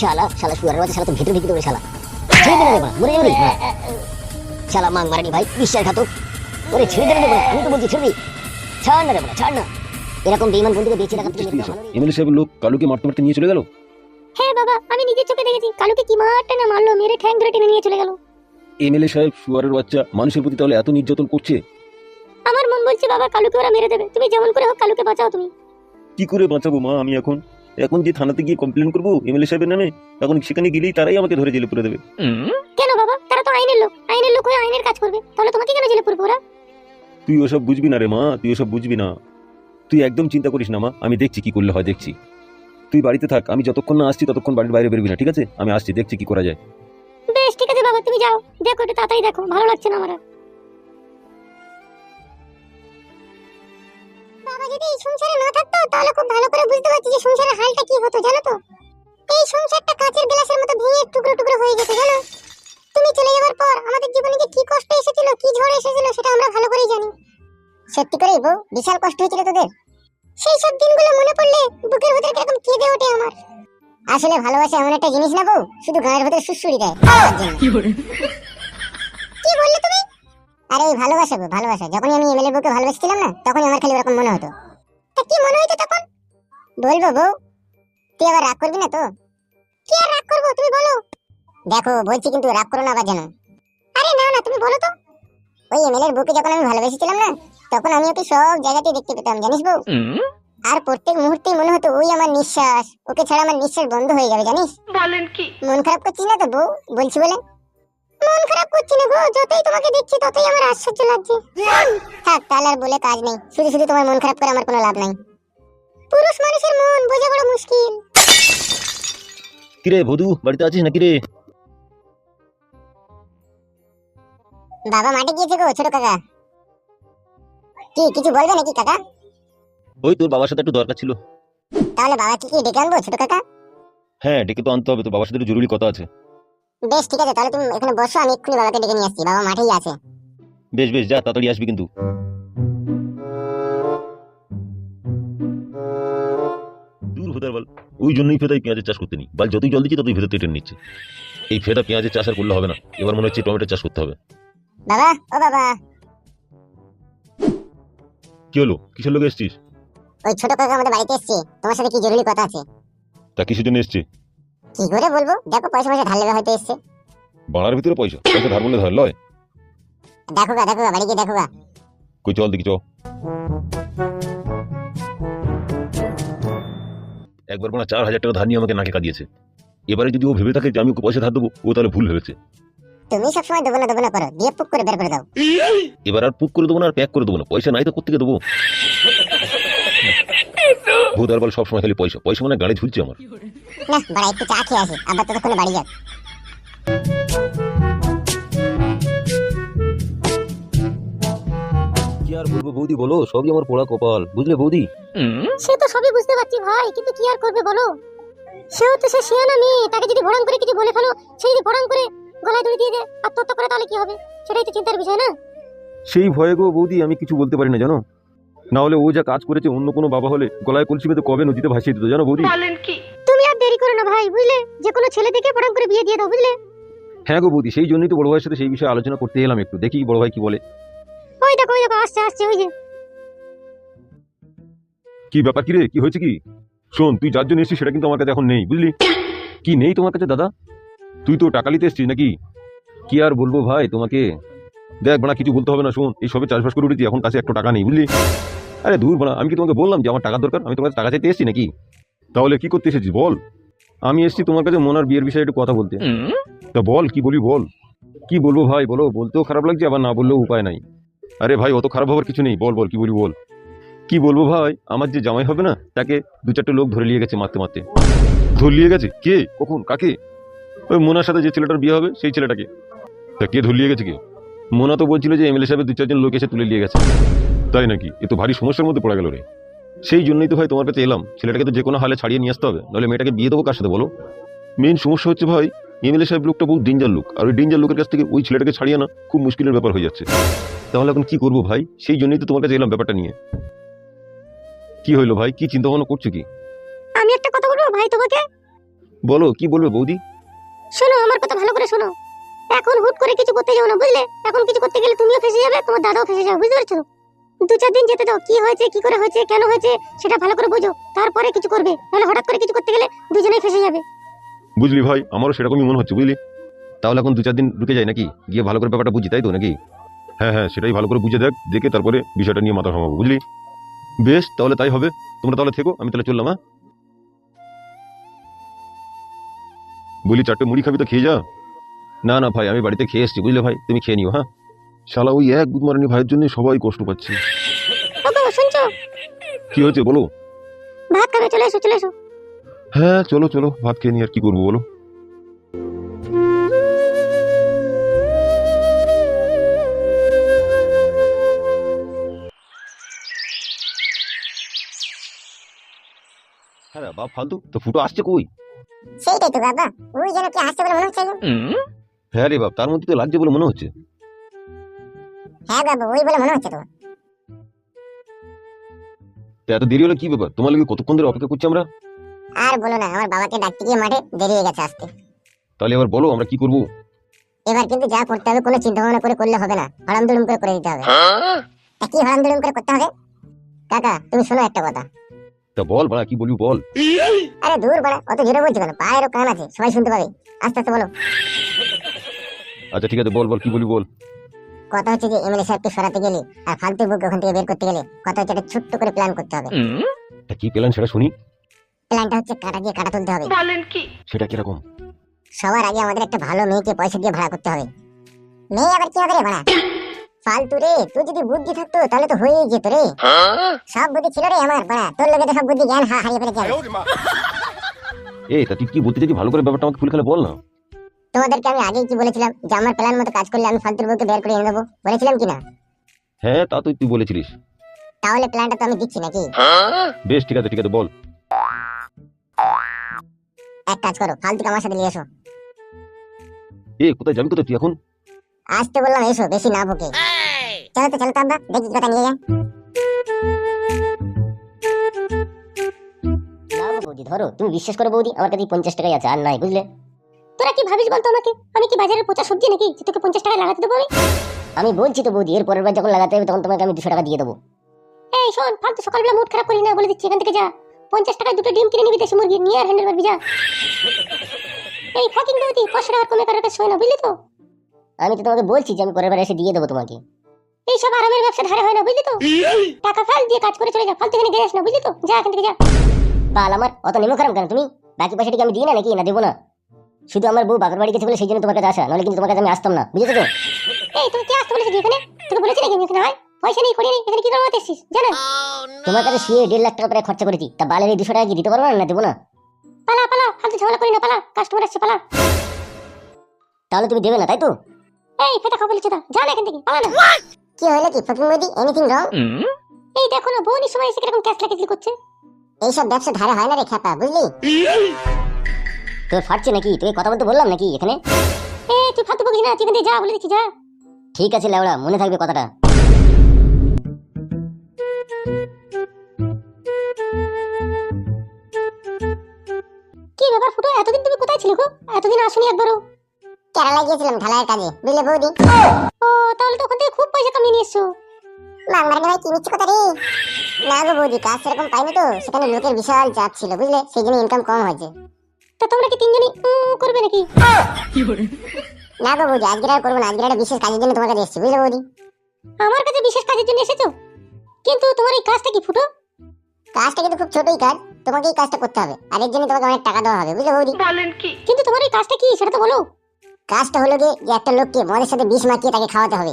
শালা শালা শুয়ারের বাচ্চা শালা তো ভিতরে ভিতরে করে শালা। ছেড়ে দে না মরে যাবি বাড়া। শালা মাং মারানি ভাই বিশ্বাসঘাতক ওরে ছেড়ে দে না আমি তো বলছি ছেড়ে ছাড় না রে বাড়া, ছাড় না। এরকম বেইমান বন্ধুকে বেঁচে রাখা থেকে এমএলএ লোক কালুকে মারতে মারতে নিয়ে চলে গেল? হ্যাঁ বাবা আমি নিজের চোখে দেখেছি। কালুকে কি মারটা না মারলো মেরে ঠ্যাং ধরে টেনে নিয়ে চলে গেল। এমএলএ সাহেব শুয়ারের বাচ্চা মানুষের প্রতি তাহলে এত নির্যাতন করছে? আমার মন বলছে বাবা কালুকে ওরা মেরে দেবে। তুমি যেমন করে হোক কালুকে বাঁচাও তুমি। কি করে বাঁচাবো মা আমি এখন? এখন যে থানাতে গিয়ে কমপ্লেন করব এমএলএ সাহেবের নামে এখন সেখানে গেলেই তারাই আমাকে ধরে জেলে পুরে দেবে। কেন বাবা? তারা তো আইনের লোক। আইনের লোক হয়ে আইনের কাজ করবে। তাহলে তোমাকে কেন জেলে পুরবো ওরা? তুই ওসব বুঝবি না রে মা তুই ওসব বুঝবি না। তুই একদম চিন্তা করিস না মা আমি দেখছি কি করলে হয় দেখছি। তুই বাড়িতে থাক আমি যতক্ষণ না আসছি ততক্ষণ বাড়ির বাইরে বেরবি না ঠিক আছে? আমি আসছি দেখছি কি করা যায়। বেশ ঠিক আছে বাবা তুমি যাও। দেখো একটু তাড়াতাড়ি দেখো ভালো লাগছে না আমার বাবা যদি এই সংসারে না থাকতো তাহলে খুব ভালো করে বুঝতে পারছি যে সংসারের হালটা কি হতো জানো তো? এই সংসারটা কাঁচের গ্লাসের মতো ভেঙে টুকরো টুকরো হয়ে যেত জানো? তুমি চলে যাওয়ার পর আমাদের জীবনে যে কি কষ্ট এসেছিল কি ঝড় এসেছিল সেটা আমরা ভালো করেই জানি। সত্যি করেই বউ বিশাল কষ্ট হয়েছিল তোদের। সেই সব দিনগুলো মনে পড়লে বুকের ভিতরে কীরকম কেঁদে ওঠে আমার। আসলে ভালোবাসা এমন একটা জিনিস না বউ শুধু গায়ের ভিতরে সুসুড়ি দেয়। কি বললে তুমি? আরে ভালোবাসা গো ভালোবাসা। যখনই আমি এমএলএ বউকে ভালোবাসছিলাম না তখনই আমার খালি ওরকম মনে হতো। তা কি মনে হতো তখন? বলব বউ তুই আবার রাগ করবি না তো? কি আর রাগ করব তুমি বলো। দেখো বলছি কিন্তু রাগ করো না আবার যেন। আরে না না তুমি বলো তো। ওই এমএলএ এর বউকে যখন আমি ভালোবেসেছিলাম না তখন আমি ওকে সব জায়গাতেই দেখতে পেতাম জানিস বউ? আর প্রত্যেক মুহূর্তেই মনে হতো ওই আমার নিঃশ্বাস ওকে ছাড়া আমার নিঃশ্বাস বন্ধ হয়ে যাবে জানিস? বলেন কি? মন খারাপ করছিস না তো বউ? বলছি বলে। মন খারাপ করছি না গো যতই তোমাকে দেখছি ততই আমার আশ্চর্য লাগছে। থাক তাহলে আর বলে কাজ নেই। শুধু শুধু তোমার মন খারাপ করে আমার কোনো লাভ নাই। পুরুষ মানুষের মন বোঝা বড় মুশকিল। কিরে বধু বাড়িতে আছিস নাকি রে? বাবা মাঠে গিয়েছে গো ছোট কাকা। কি কিছু বলবে নাকি কাকা? ওই তোর বাবার সাথে একটু দরকার ছিল। তাহলে বাবা কি কি ডেকে আনব ছোট কাকা? হ্যাঁ ডেকে তো আনতে হবে তোর বাবার সাথে একটু জরুরি কথা আছে। বেশ ঠিক আছে তাহলে তুমি এখানে বসো আমি এক্ষুনি বাবাকে ডেকে নিয়ে আসছি বাবা মাঠেই আছে। বেশ বেশ যা তাড়াতাড়ি আসবি কিন্তু। দূর হতার বল ওই জন্যই ফেদাই পেঁয়াজের চাষ করতে নি বাল যতই জল দিচ্ছি ততই ভেতর টেনে নিচ্ছে। এই ফেদা পেঁয়াজের চাষ আর করলে হবে না। এবার মনে হচ্ছে টমেটো চাষ করতে হবে। বাবা ও বাবা। কি হলো? কিসের লোক এসছিস? ওই ছোট কাকা আমাদের বাড়িতে এসছে তোমার সাথে কি জরুরি কথা আছে? তা কিসের জন্য এসছে? কি করে বলব? দেখো পয়সা পয়সা ঢাল লেবে হয়তো এসছে। বাড়ার ভিতরে পয়সা? পয়সা ধার বলে ধার লয়? দেখো গা দেখো গা বাড়ি গিয়ে দেখো গা। কই চল দেখি চল। একবার মানে চার হাজার টাকা ধার নিয়ে আমাকে নাকে কাঁদিয়েছে। এবারে যদি ও ভেবে থাকে যে আমি ওকে পয়সা ধার দেবো ও তাহলে ভুল ভেবেছে। তুমি সবসময় দেবো না দেবো না করো। দিয়ে পুক করে বের করে দাও। এবার আর পুক করে দেবো না আর প্যাক করে দেবো না। পয়সা নাই তো কোথেকে দেবো? ভূতার বল সবসময় খালি পয়সা। পয়সা মানে গাড়ি ঝুলছে আমার। না বাড়া একটু চা খেয়ে আসি। আবার ততক্ষণে বাড়ি যাক। কি আর বলব বৌদি বলো? সবই আমার পোড়া কপাল। বুঝলে বৌদি? সে তো সবই বুঝতে পারছি ভাই কিন্তু কি আর করবে বলো? সেও তো সে শিয়ানা মেয়ে তাকে যদি ভড়াং করে কিছু বলে ফেলো সে যদি ভড়াং করে গলায় দড়ি দিয়ে দেয় আত্মহত্যা করে তাহলে কি হবে? সেটাই তো চিন্তার বিষয় না? সেই ভয়ে গো বৌদি আমি কিছু বলতে পারি না জানো? না হলে ও যা কাজ করেছে অন্য কোনো বাবা হলে গলায় কলসি বেঁধে কবে নদীতে ভাসিয়ে দিত জানো বৌদি? বলেন কি? তুমি আর দেরি করো না ভাই বুঝলে? যে কোনো ছেলে থেকে ভড়াং করে বিয়ে দিয়ে দাও বুঝলে? হ্যাঁ গো বৌদি সেই জন্যই তো বড় ভাইয়ের সাথে সেই বিষয়ে আলোচনা করতে এলাম একটু। দেখি বড় ভাই কি বলে। ওই দেখো ওই দেখো আসছে আসছে ওই যে। কি ব্যাপার কি রে কি হয়েছে কি? শোন তুই যার জন্য এসেছিস সেটা কিন্তু আমার কাছে এখন নেই বুঝলি? কি নেই তোমার কাছে দাদা? তুই তো টাকা নিতে এসেছিস নাকি? কি আর বলব ভাই তোমাকে? দেখ বানা কিছু বলতে হবে না শোন এই সবে চাষবাস করে উঠেছি এখন কাছে একটু টাকা নেই বুঝলি? আরে দূর বানা আমি কি তোমাকে বললাম যে আমার টাকা দরকার? আমি তোমার টাকা চাইতে এসেছি নাকি? তাহলে কি করতে এসেছিস বল? আমি এসেছি তোমার কাছে মোনার বিয়ের বিষয়ে একটু কথা বলতে। তা বল কি বলি বল? কি বলব ভাই বলো বলতেও খারাপ লাগছে আবার না বললেও উপায় নাই। আরে ভাই অত খারাপ হবার কিছু নেই বল বল কি বলি বল? কি বলব ভাই আমার যে জামাই হবে না তাকে দু চারটে লোক ধরে নিয়ে গেছে মারতে মারতে। ধরে নিয়ে গেছে? কে? কখন? কাকে? ওই মোনার সাথে যে ছেলেটার বিয়ে হবে সেই ছেলেটাকে। তা কে ধরে নিয়ে গেছে কে? মোনা তো বলছিল যে এমএলএ সাহেবের দু চারজন লোক এসে তুলে নিয়ে গেছে। তাই নাকি? এ তো ভারী সমস্যার মধ্যে পড়ে গেল রে। সেই জন্যই তো ভাই তোমার কাছে এলাম। ছেলেটাকে তো যে কোনো হালে ছাড়িয়ে নিয়ে আসতে হবে। নাহলে মেয়েটাকে বিয়ে দেবো কার সাথে বলো? মেন সমস্যা হচ্ছে ভাই এমএলএ সাহেব লোকটা বহু ডেঞ্জার লোক। আর ওই ডেঞ্জার লোকের কাছ থেকে ওই ছেলেটাকে ছাড়িয়ে না খুব মুশকিলের ব্যাপার হয়ে যাচ্ছে। তাহলে এখন কি করব ভাই? সেই জন্যই তো তোমার কাছে এলাম ব্যাপারটা নিয়ে। কি হইল ভাই? কি চিন্তা ভাবনা করছ কি? আমি একটা কথা বলব ভাই তোমাকে? বলো কি বলবে বৌদি? শোনো আমার কথা ভালো করে শোনো। এখন হুট করে কিছু করতে যাও না বুঝলে? এখন কিছু করতে গেলে তুমিও ফেসে যাবে তোমার দাদাও ফেসে যাবে বুঝতে পারছ? দু চার দিন যেতে দাও। কি হয়েছে, কি করে হয়েছে, কেন হয়েছে, সেটা ভালো করে বুঝো। তারপরে কিছু করবে। নাহলে হঠাৎ করে কিছু করতে গেলে দুজনেই ফেসে যাবে। বুঝলি ভাই, আমারও সেরকমই মনে হচ্ছে, বুঝলি? তাহলে এখন দু চার দিন ঢুকে যায় নাকি? গিয়ে ভালো করে ব্যাপারটা বুঝি, তাই তো নাকি? হ্যাঁ হ্যাঁ সেটাই ভালো করে বুঝে দেখ, দেখে তারপরে বিষয়টা নিয়ে মাথা ঘামাবো, বুঝলি? বেশ, তাহলে তাই হবে। তোমরা তাহলে থেকো, আমি তাহলে চললাম হ্যাঁ? বলি চারটে মুড়ি খাবি তো খেয়ে যা। না না ভাই, আমি বাড়িতে খেয়ে এসেছি, বুঝলে ভাই? তুমি খেয়ে নিও হ্যাঁ? শালা, ওই এক বুধমারানি ভাইয়ের জন্য সবাই কষ্ট পাচ্ছে। কি হয়েছে বলো? ভাত খাবে চলে এসো চলে এসো। হ্যাঁ চলো চলো ভাত খেয়ে নিয়ে আর কি করব বলো? হ্যাঁ বাপ ফালতু। তো ফুটো আসছে কই? সেইটাই তো বাবা ওই যেন কি আসছে বলে মনে হচ্ছে হ্যাঁ রে বাপ তার মধ্যে তো লাগছে বলে মনে হচ্ছে। হ্যাঁ বাবা ওই বলে মনে হচ্ছে তো তা এত দেরি হলো কি ব্যাপার? তোমার লাগে কতক্ষণ ধরে অপেক্ষা করছি আমরা? আর বলো না আমার বাবাকে ডাকতে গিয়ে মাঠে দেরি হয়ে গেছে আসতে। তাহলে এবার বলো আমরা কি করব? এবার কিন্তু যা করতে হবে কোনো চিন্তা ভাবনা করে করলে হবে না। হরাম দুড়ুম করে করে দিতে হবে। তা কি হরাম দুড়ুম করে করতে হবে? কাকা তুমি শোনো একটা কথা। তা বল বাড়া কি বলবি বল? আরে দূর বাড়া অত জোরে বলছো কেন? পায়েরও কান আছে সবাই শুনতে পাবে। আস্তে আস্তে বলো। আচ্ছা ঠিক আছে বল বল কি বলবি বল? কথা হচ্ছে যে এমএলএ সাহেবকে সরাতে গেলে আর ফালতু বুক ওখান থেকে বের করতে গেলে কথা হচ্ছে একটা ছোট্ট করে প্ল্যান করতে হবে। তা কি পেলেন সেটা শুনি। প্ল্যানটা হচ্ছে কাটা দিয়ে কাটা তুলতে হবে। বলেন কি? সেটা কীরকম? সবার আগে আমাদের একটা ভালো মেয়েকে পয়সা দিয়ে ভাড়া করতে হবে। মেয়ে আবার কি হবে রে ভাড়া ফালতু রে তুই যদি বুদ্ধি থাকতো তাহলে তো হয়েই যেত রে। সব বুদ্ধি ছিল রে আমার ভাড়া তোর লোকে তো সব বুদ্ধি জ্ঞান হারিয়ে ফেলেছে। আমি। এই তা তুই কি বলতে চাইছি ভালো করে ব্যাপারটা আমাকে খুলে খেলে বল না। তোমাদেরকে আমি আগেই কি বলেছিলাম যে আমার প্ল্যান মতো কাজ করলে আমি ফালতুর বউকে বের করে এনে দেবো? বলেছিলাম কি না হ্যাঁ তা তুই তুই বলেছিলিস। তাহলে প্ল্যানটা তো আমি দিচ্ছি নাকি? বেশ ঠিক আছে ঠিক আছে বল। এক কাজ করো ফালতুকে আমার সাথে নিয়ে এসো। এ কোথায় যাবি কোথায় তুই এখন? আসতে বললাম এসো বেশি না ভোকে চলো তো চলো তো আব্বা দেখি কথা নিয়ে গো বৌদি ধরো তুমি বিশ্বাস করো বৌদি আমার কাছে পঞ্চাশ টাকাই আছে আর নাই বুঝলে? তোরা কি ভাবিস বলতো আমাকে? আমি কি বাজারের পচা সবজি নাকি যে তোকে পঞ্চাশ টাকা লাগাতে দেবো আমি? আমি বলছি তো বৌদি এর পরের বার যখন লাগাতে হবে তখন তোমাকে আমি দুশো টাকা দিয়ে দেবো। এই শোন ফালতু সকালবেলা মুড খারাপ করি না বলে দিচ্ছি এখান থেকে যা। পঞ্চাশ টাকায় দুটো ডিম কিনে নিবি দেশি মুরগি নিয়ে আর হ্যান্ডেল মারবি যা। এই ফাকিং দেবতি পাঁচশো টাকার কমে কারোর কাছে শোয় না বুঝলি তো? আমি তো তোমাকে বলছি যে আমি পরের বার এসে দিয়ে দেবো তোমাকে। এই সব আরামের ব্যবসা ধারে হয় না বুঝলি তো? টাকা ফাল দিয়ে কাজ করে চলে যা ফালতু এখানে গেছ না বুঝলি তো? যা এখান থেকে যা। বাল আমার অত নেমো খারাপ কেন তুমি? বাকি পয়সাটি কি আমি দিই না নাকি? না দেবো না। শুধু আমার বউ বাগর বাড়ি গেছে বলে সেই জন্য তোমার কাছে আসা নাহলে কিন্তু তোমার কাছে আমি আসতাম না। বুঝেছ তো? এই তুমি কে আসতে বলেছিস এখানে? তোকে বলেছি নাকি এখানে হয়? পয়সা নেই করি নেই এখানে কি করতে এসেছিস জানো? তোমার কাছে শুয়ে দেড় লাখ টাকা প্রায় খরচা করেছি। তা বালের এই দুশো টাকা কি দিতে পারব না না দেবো না? পালা পালা ফালতু ঝগড়া করি না পালা কাস্টমার আসছে পালা তাহলে তুমি দেবে না তাই তো? এই ফেটা খাব লিচে যা না এখান থেকে পালা না। কি হলো কি ফকিং মোদি? এনিথিং রং এই দেখো না বউনি সময় এসে কীরকম ক্যাশ লাগাইলি করছে? এইসব ব্যবসা ধারে হয় না রে খেপা বুঝলি? তোর ফাটছে নাকি? তোকে কথা বলতে বললাম নাকি এখানে? এ তুই ফালতু বকিস না তুই এখান থেকে যা বলে দিচ্ছি যা। ঠিক আছে লেওড়া মনে থাকবে কথাটা। কি ব্যাপার ফুটো? এতদিন তুমি কোথায় ছিলে গো? এতদিন আসুনি একবারও। গিয়েছিলাম ঢালাইয়ের কাজে বুঝলে বৌদি? ও তাহলে তো ওখান থেকে খুব পয়সা কামিয়ে নিয়ে এসছো। বাংলার ভাই কি মিচ্ছে কথা রে? না গো বৌদি কাজ সেরকম পাইনি তো সেখানে লোকের বিশাল চাপ ছিল বুঝলে? সেই জন্য ইনকাম কম হয়েছে। তা তোমরা কি তিনজনই করবে নাকি? না গো বৌদি আজকে আর করব না আজকে একটা বিশেষ কাজের জন্য তোমার কাছে এসেছি বুঝলে বৌদি? আমার কাছে বিশেষ কাজের জন্য এসেছ? কিন্তু তোমার এই কাজটা কি ফুটো? কাজটা কিন্তু খুব ছোটই কাজ তোমাকে এই কাজটা করতে হবে আর এর জন্য তোমাকে অনেক টাকা দেওয়া হবে বুঝলে বৌদি? কিন্তু তোমার এই কাজটা কি সেটা তো বলো। কাজটা হলো যে একটা লোককে মদের সাথে বিষ মাখিয়ে তাকে খাওয়াতে হবে।